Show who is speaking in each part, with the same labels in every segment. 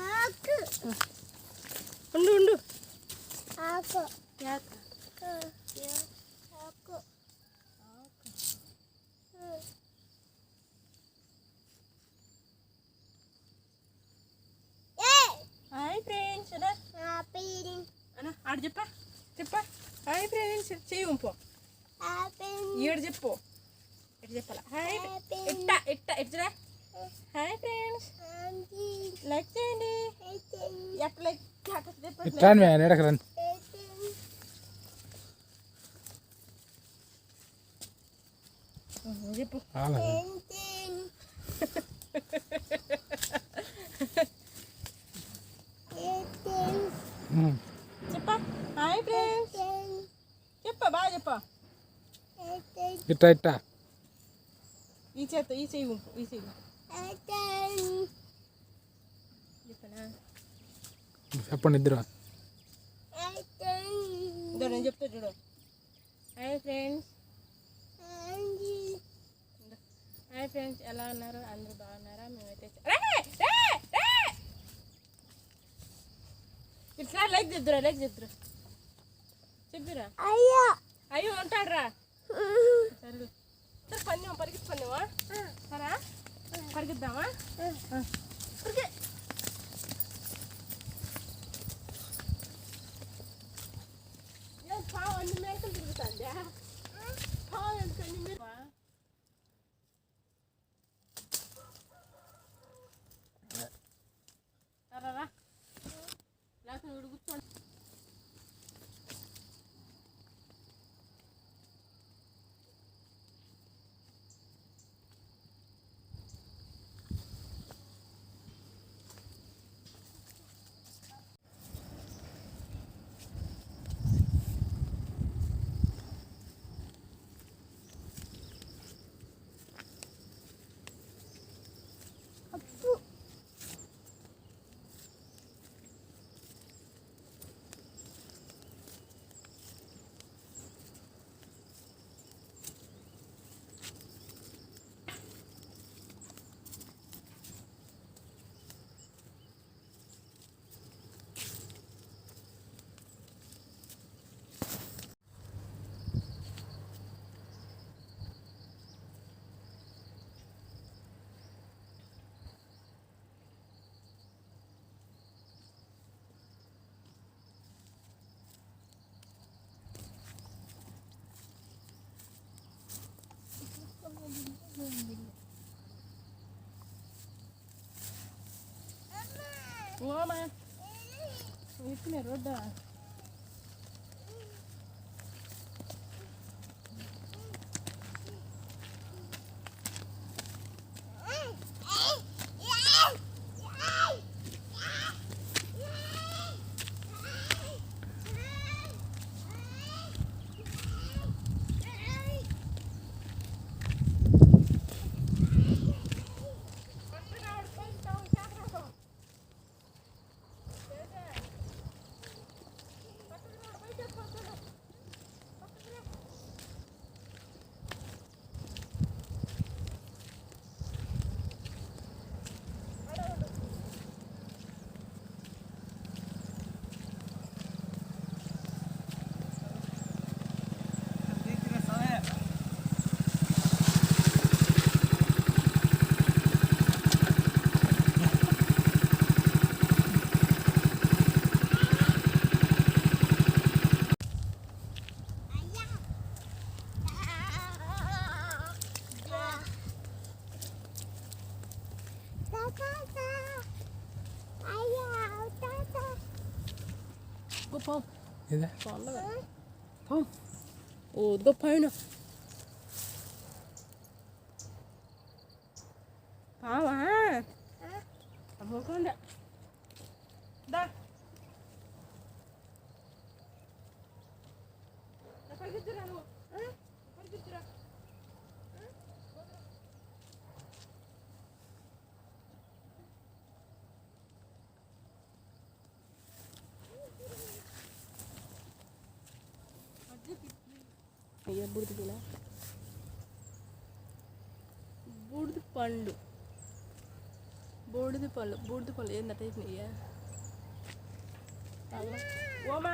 Speaker 1: ఆకు.
Speaker 2: ఉండు ఉండు.
Speaker 1: ఆకు. ఆకు. ఏ
Speaker 2: హాయ్ ఫ్రెండ్స్ అనా ఆడు చెప్పా చెప్పా. హాయ్ ఫ్రెండ్స్ చెయ్యి ఉంపో ఈడు చెప్పు. ఎటు చెప్పాలా? హాయ్. ఇట్ట ఇట్ట ఇట్టరా హాయ్ ఫ్రెండ్స్
Speaker 1: ఆంటీ
Speaker 2: లైక్ చేయండి
Speaker 1: ఎయిటీన్
Speaker 2: ఎట్ట లైక్ అట్ట చెప్పట్లేదు
Speaker 3: ఇట్రాను మే ఎడకు రండి
Speaker 1: ఎయిటీన్
Speaker 2: ఉహు, చెప్పు
Speaker 3: అలాగే
Speaker 1: ఎయిటీన్ ఎయిటీన్
Speaker 3: ఉమ్.
Speaker 2: చెప్పా హాయ్ ఫ్రెండ్స్
Speaker 1: టెన్
Speaker 2: చెప్పా బాగా చెప్పా
Speaker 1: ఎయిటీన్
Speaker 3: ఇట్టా ఇట్టా
Speaker 2: ఈ చేత ఈ చెయ్యి ఉంపు ఈ చెయ్యి
Speaker 1: ఎయిటీన్
Speaker 2: చెప్పనా
Speaker 3: చెప్పండి ఇద్దరు.
Speaker 2: నేను చెప్తా చూడు. హాయ్ ఫ్రెండ్స్ హాయ్ ఫ్రెండ్స్ ఎలా ఉన్నారు? అందరూ బాగున్నారా? మేమైతే! ఇట్లా లైక్ చెప్తురా లైక్ చెప్తురా చెప్తురా
Speaker 1: అయ్యా.
Speaker 2: అయ్యో ఉంటాడు రా సరే సరే పన్నేమో పరిగెత్తి పన్నేవా సరా పరిగెద్దామా มาเฮ้เขึ้นรถได้ ఓమా ఇప్పుడే రోడ్డా గొప్ప
Speaker 3: ఇదే
Speaker 2: చల్లగా పో ఓ ఇదిగో పైన పావా అమ్మకుండా దా దా, అయ్యా బుడిది పిల్ల బుడిది పండు బూడిద పళ్ళు బూడిద పళ్ళు ఏందట ఇయ్యా ఓమా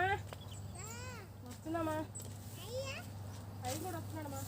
Speaker 2: వస్తున్నామా అవి కూడా వస్తున్నాడమ్మా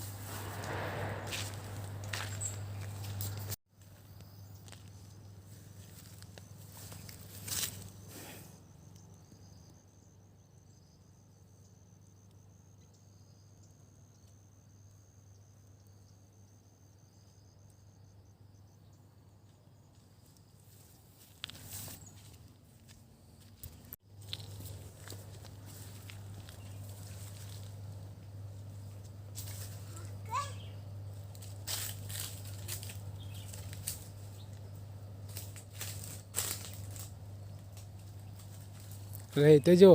Speaker 3: రే తేజు.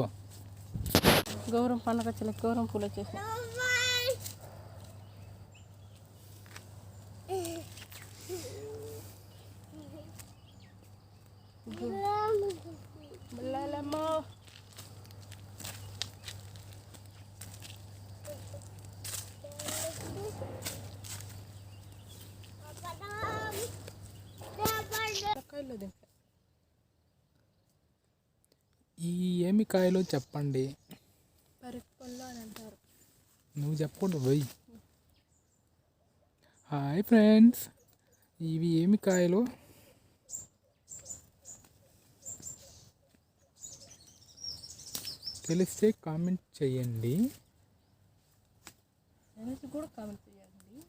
Speaker 2: గౌరవం పండుగ వచ్చి గౌరవం పూలు వచ్చేసి బిళ్ళలమ్మో కాయలు దీంట్లో
Speaker 3: ఈ ఏమి కాయలో చెప్పండి.
Speaker 2: అని అంటారు.
Speaker 3: నువ్వు చెప్పకుండా పోయి. హాయ్ ఫ్రెండ్స్ ఇవి ఏమి కాయలు? తెలిస్తే కామెంట్ చేయండి.
Speaker 2: కూడా కామెంట్ చేయండి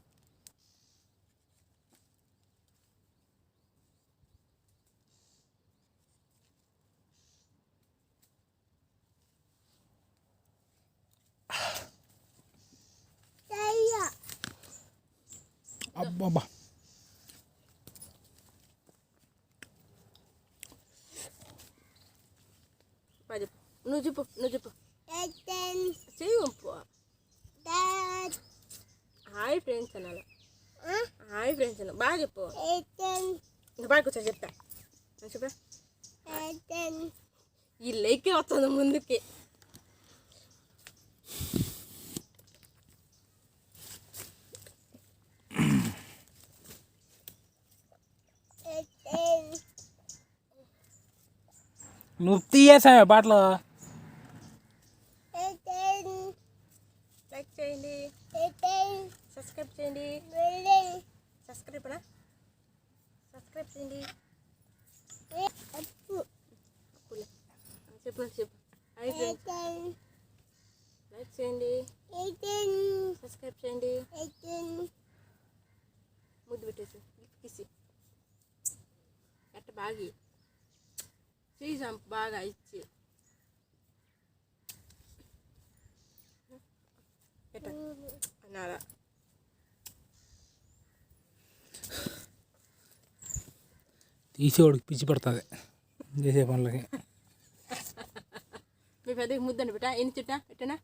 Speaker 3: అబ్బాబా
Speaker 2: నువ్వు చెప్పు నువ్వు చెప్పు. హాయ్ ఫ్రెండ్స్ అనాలి? హాయ్ ఫ్రెండ్స్ అన్న బాగా చెప్పు. ఇంకా బాగా కూర్చో చెప్తా చెప్పా. ఈ లైకే వస్తుంది ముందుకి.
Speaker 3: నువ్వు తీయేసామే బాటలు
Speaker 1: Eten,
Speaker 2: లైక్ చేయండి. సబ్స్క్రైబ్ చేయండి. సబ్స్క్రైబ్ సబ్స్క్రైబ్ చేయండి. చెప్పు చెప్పు హాయ్ ఫ్రెండ్స్
Speaker 1: Eten,
Speaker 2: లైక్ చేయండి
Speaker 1: Eten,
Speaker 2: సబ్స్క్రైబ్ చేయండి
Speaker 1: Eten,
Speaker 2: ముద్దు పెట్టేసి కిసి ఎట్ట బాగి చేయి చంపు బాగా ఇచ్చి అన్నారా
Speaker 3: తీసేవాడికి పిచ్చి పడుతుంది. చేసే పనులకి.
Speaker 2: మీ పెద్దకి ముద్దండి బిడ్డ. ఎన్ని చుట్టా ఎట్టనా